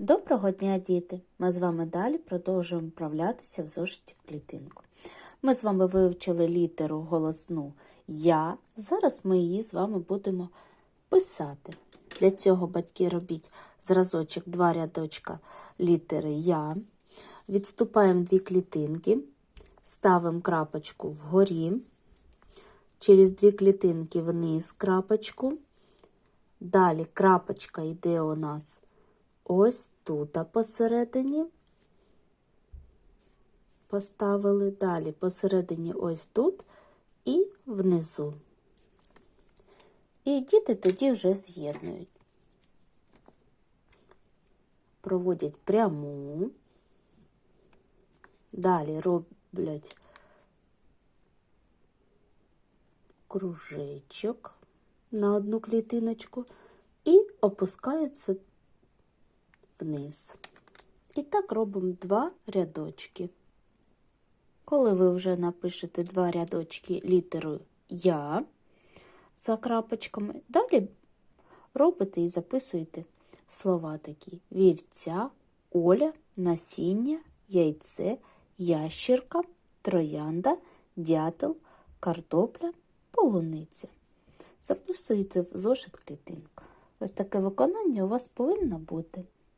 Доброго дня, діти! Ми з вами далі продовжуємо вправлятися в зошиті в клітинку. Ми з вами вивчили літеру голосну Я. Зараз ми її з вами будемо писати. Для цього батьки робіть зразочок, два рядочка літери Я. Відступаємо дві клітинки, ставимо крапочку вгорі, через дві клітинки вниз крапочку. Далі крапочка йде у нас ось тут а посередині. Поставили далі посередині ось тут і внизу. І діти тоді вже з'єднують. Проводять пряму, далі роблять кружечок на одну клітиночку і опускаються вниз. І так робимо два рядочки. Коли ви вже напишете два рядочки літерою Я за крапочками, далі робите і записуєте слова такі: вівця, оля, насіння, яйце, ящірка, троянда, дятел, картопля, полуниця. Записуєте в зошит клітинку. Ось таке виконання у вас повинно бути.